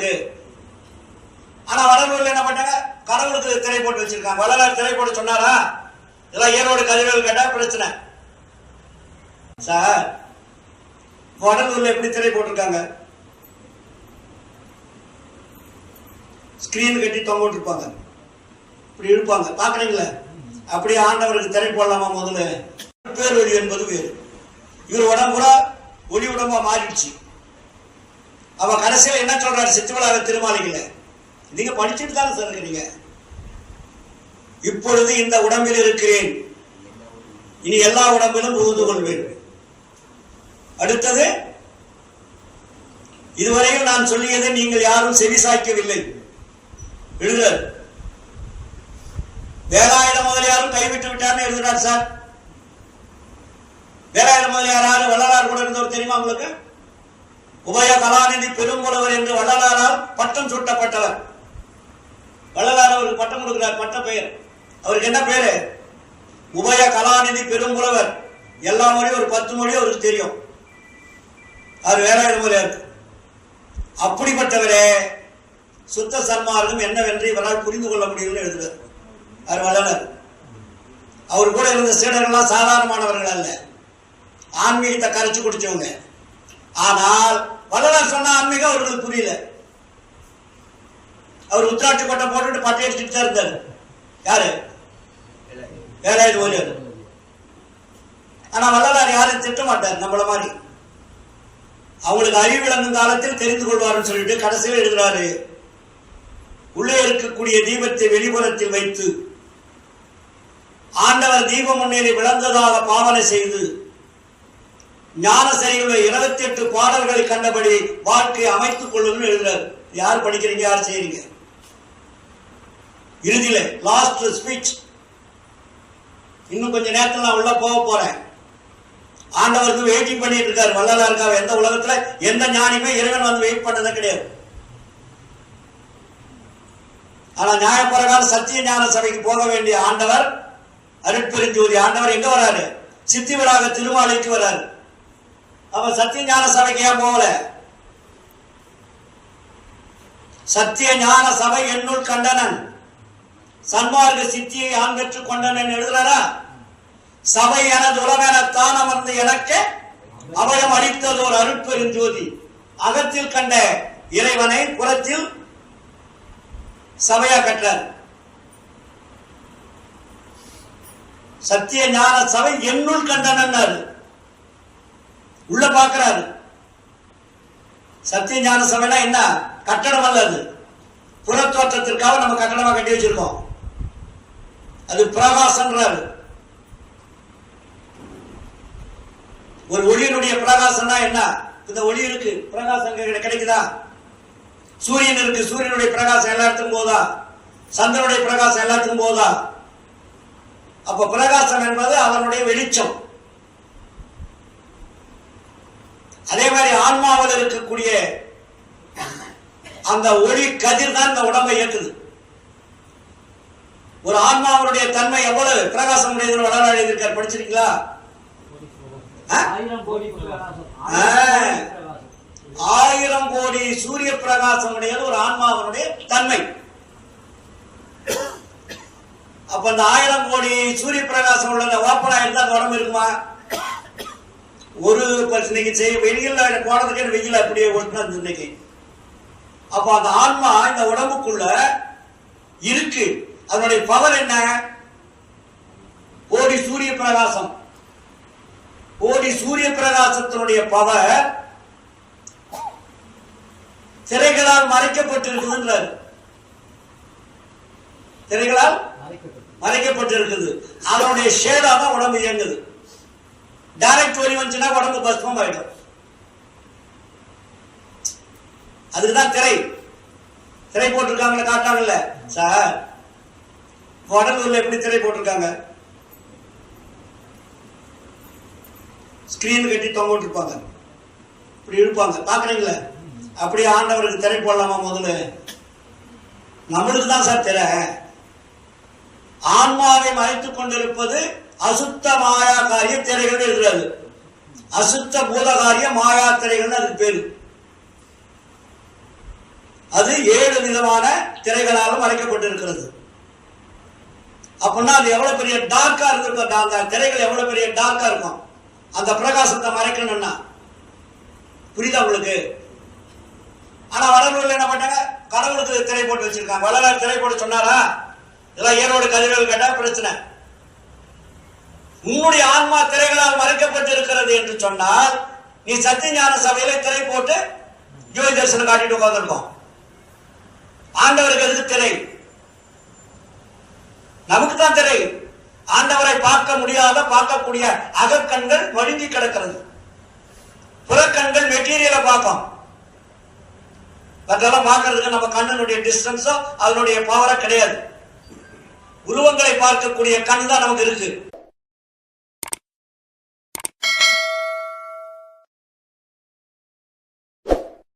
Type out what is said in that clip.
இருக்கு. ஆனா வடலூர்ல என்ன பண்ணாங்க கடவுளுக்கு திரை போட்டு வச்சிருக்காங்க. வள்ளலார் திரை போட்டு சொன்னாரா? இதெல்லாம் ஏரோடு கதிர்கள் கேட்டா பிரச்சனை. சார் வடலூர்ல எப்படி திரை போட்டிருக்காங்க? ஸ்கிரீன் கட்டி தொங்க விட்டுருப்பாங்க இப்படி இழுப்பாங்க. பாக்குறீங்களா அப்படியே ஆண்டவருக்கு திரை போடலாமா முதல்ல? பேர் ஒளி என்பது வேறு. இவர் உடம்புல ஒளி உடம்பா மாறிடுச்சு. அவ கடைசியில் என்ன சொல்றாரு? சித்துவிழாவை திருமாளிகள நீங்க படிச்சுட்டு தானே சார் இருக்கிறீங்க இப்பொழுது இந்த உடம்பில் இருக்கிறேன். இனி எல்லா உடம்பிலும் புகுந்து கொள்வேன். அடுத்தது இதுவரையில் நான் சொல்லியதை நீங்கள் யாரும் செவிசாய்க்கவில்லை. எழுதுறார். வேலாயுத முதலியாரும் கைவிட்டு விட்டார்னு எழுதுறார் சார். வேலாயுத முதலியார் யாரு? வள்ளலார் கூட இருந்தவர் தெரியுமா உங்களுக்கு? உபய கலாநிதி பெரும்புலவர் என்று வள்ளலாரால் பட்டம் சூட்டப்பட்டவர். வள்ளலார் அவருக்கு பட்டம் கொடுக்கிறார் பட்ட பெயர். அவருக்கு என்ன பேரு? உபய கலாநிதி பெரும்புலவர். எல்லா மொழியும் ஒரு பத்து மொழி அவருக்கு தெரியும். அவர் வேலாயுத இருக்கு. அப்படிப்பட்டவரே சுத்த சன்மார்க்கம் என்னவென்று இவரால் புரிந்து கொள்ள முடியும்னு எழுதுறார் அவர் வள்ளலர். அவர் கூட இருந்த சீடர்கள்லாம் சாதாரணமானவர்கள் அல்ல. ஆன்மீகத்தை கரைச்சு குடிச்சவங்க. ஆனால் வள்ளலார் சொன்ன ஆன்மீகம் அவர்களுக்கு புரியல. அவர் உத்திராட்சி பட்டை போட்டுட்டு பட்டை அடிச்சுட்டு தான் இருந்தார். யாரு? வேலாயுத ஓரியார் ஆனா வள்ளலார் யாரும் திட்ட மாட்டார் நம்மள மாதிரி. அவங்களுக்கு அறிவு விளங்கும் காலத்தில் தெரிந்து கொள்வார்னு சொல்லிட்டு கடைசியில் எழுதுறாரு. உள்ளே இருக்கக்கூடிய தீபத்தை வெளிப்புறத்தில் வைத்து ஆண்டவர் தீபம் முன்னேறி விளந்ததாக பாவனை செய்து ஞான இருபத்தி எட்டு பாடல்களை கண்டபடி வாழ்க்கை அமைத்துக் கொள்ளுங்கள் எழுதுறாரு யார் படிக்கிறீங்க யார் செய்யறீங்க இறுதியில லாஸ்ட் ஸ்பீச் இன்னும் கொஞ்ச நேரத்தில் நான் உள்ள போக போறேன். ஆண்டவருக்கு வெயிட்டிங் பண்ணிட்டு இருக்காரு. வல்லதாருக்காக எந்த உலகத்துல எந்த ஞானியுமே இறைவன் வந்து வெயிட் பண்ணதே கிடையாது. ஆனா நியாயப்பிரகார சத்திய ஞான சபைக்கு போக வேண்டிய ஆண்டவர் அருட்பெருஞ்சோதி ஆண்டவர் எங்க வராரு? சித்தி விழாக திருமாலைக்கு வராரு. அவன் சத்திய ஞான சபைக்கு போகல. சத்திய ஞான சபை என்னுள் கண்டனன். சன்மார்க்க சித்தியை ஆண் பெற்றுக் கொண்டனன் எழுதுறாரா? சபை எனது உலகெனத்தான் அமர்ந்து எனக்கு அபயம் அளித்ததோர் அருட்பெருஞ்சோதி அகத்தில் கண்ட இறைவனை புறத்தில் சபையா கற்றார். சத்திய ஞான சபை என்னுள் கண்டனர் உள்ள பார்க்கிறாரு. சத்திய ஞான சபைனா என்ன? கட்டடம் அல்ல அது. புறத்தோற்றத்திற்காக நம்ம கட்டடமா கட்டி வச்சிருக்கோம். அது பிரகாசன்றாரு ஒரு ஒளியினுடைய பிரகாசம்னா என்ன? இந்த ஒளி இருக்கு. பிரகாசம் கிடைக்குதா? சூரியன் இருக்கு. சூரியனுடைய பிரகாசம் எல்லாத்துக்கும் போதா சந்திரனுடைய பிரகாசம் எல்லாத்துக்கும் போதா அப்ப பிரகாசம் என்பது அவனுடைய வெளிச்சம். அதே மாதிரி ஆன்மாவில் இருக்கக்கூடிய அந்த ஒளி கதிர் தான் இந்த உடம்பை இயக்குது. ஒரு ஆன்மாவுடைய தன்மை எவ்வளவு? பிரகாசம் வளர எழுதியிருக்கார். படிச்சிருக்கீங்களா? ஆயிரம் கோடி. ஆயிரம் சூரிய பிரகாசம் உடையது ஒரு ஆன்மாவினுடைய தன்மை. அப்ப அந்த ஆயிரம் கோடி சூரிய பிரகாசம் உள்ள ஓப்பனா இருந்தா அந்த உடம்பு இருக்குமா? ஒரு இன்னைக்கு செய்ய வெயில்ல போனதுக்கு வெயில் அப்படியே ஒட்டினது இன்னைக்கு. அப்ப அந்த ஆன்மா இந்த உடம்புக்குள்ள இருக்கு. அதனுடைய பவர் என்ன? கோடி சூரிய பிரகாசம். கோடி சூரிய பிரகாசத்தினுடைய பவர் திரைகளால் மறைக்கப்பட்டிருக்குதுன்றார். திரைகளால். மறைக்கப்பட்டிருக்குது. அதனுடைய ஷேடா தான் உடம்பு இயங்குது. டைரக்ட் ஒலி வந்துச்சுன்னா உடம்பு பஸ்மம் ஆயிடும். அதுக்குதான் திரை. திரை போட்டிருக்காங்களே காட்டாங்கல்ல? சார் வடலூர்ல எப்படி திரை போட்டிருக்காங்க? ஸ்கிரீன் கட்டி தொங்கிட்டு இருப்பாங்க இப்படி இருப்பாங்க பாக்குறீங்களா அப்படியே ஆண்டவருக்கு திரை போடலாமா முதல்ல? நம்மளுக்கு தான் சார் திரை. ஆன்மாவை மறைத்துக் கொண்டிருப்பது அசுத்த மாயா காரிய திரைகள் இருக்கிறது அசுத்த பூதகாரிய மாயா திரைகள் அதுக்கு பேரு. அது ஏழு விதமான திரைகளாக மறைக்கப்பட்டிருக்கிறது அப்படின்னா அது எவ்வளவு பெரிய டார்க்கா இருந்திருக்கும். அந்த திரைகள் எவ்வளவு பெரிய டார்க்கா இருக்கும். அந்த பிரகாசத்தை மறைக்கணும்னா. புரியுதா உங்களுக்கு? ஆனா வடலூர்ல என்ன பண்ணாங்க கடவுளுக்கு திரை போட்டு வச்சிருக்காங்க. வள்ளலார் திரை போட்டு சொன்னாரா? இதெல்லாம் ஈரோடு கதிர்கள் கேட்டா பிரச்சனை. உன்னுடைய ஆன்மா திரைகளால் மறைக்கப்பட்டிருக்கிறது என்று சொன்னால் நீ சத்தியஞான சபையில திரை போட்டு ஜோதி தரிசனம் காட்டிட்டு உட்காந்துருக்கோம் ஆண்டவருக்கு எதுக்கு திரை. நமக்கு தான் திரை. ஆண்டவரை பார்க்க முடியாத பார்க்கக்கூடிய அகக்கண்கள் வழுங்கி கிடக்கிறது. புறக்கண்கள் மெட்டீரியலை பார்க்கும். அதெல்லாம் பார்க்கறதுக்கு நம்ம கண்ணனுடைய டிஸ்டன்ஸோ அதனுடைய பவரோ கிடையாது. உருவங்களை பார்க்கக்கூடிய கண் தான் நமக்கு இருக்கு.